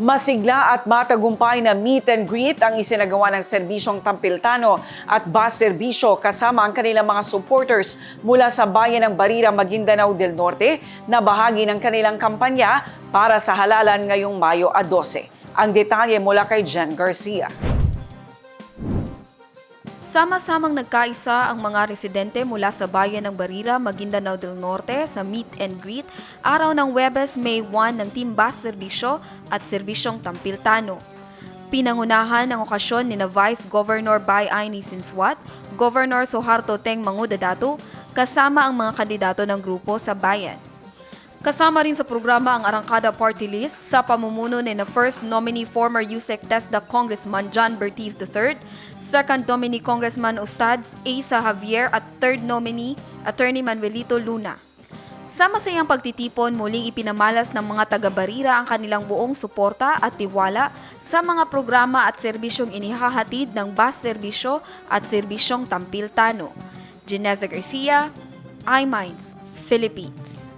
Masigla at matagumpay na meet and greet ang isinagawa ng Serbisyong Tampiltano at bus serbisyo kasama ang kanilang mga supporters mula sa bayan ng Barira, Maguindanao del Norte na bahagi ng kanilang kampanya para sa halalan ngayong Mayo a 12. Ang detalye mula kay Jen Garcia. Sama-samang nagkaisa ang mga residente mula sa bayan ng Barira, Maguindanao del Norte sa meet and greet araw ng Webes, May 1 ng Team Bus Serbisyo at Serbisyong Tampiltano. Pinangunahan ang okasyon ni na Vice Governor Bay Aini Sinswat, Governor Soharto Teng Mangudadatu, kasama ang mga kandidato ng grupo sa bayan. Kasama rin sa programa ang Arangkada Party List sa pamumuno ni na First Nominee former USEC TESDA Congressman John Bertiz III, Second Nominee Congressman Ustads Asa Javier at Third Nominee Attorney Manuelito Luna. Sa masayang pagtitipon, muling ipinamalas ng mga taga-Barira ang kanilang buong suporta at tiwala sa mga programa at serbisyong inihahatid ng bus serbisyo at serbisyong Tampiltano. Geneza Garcia, iMinds, Philippines.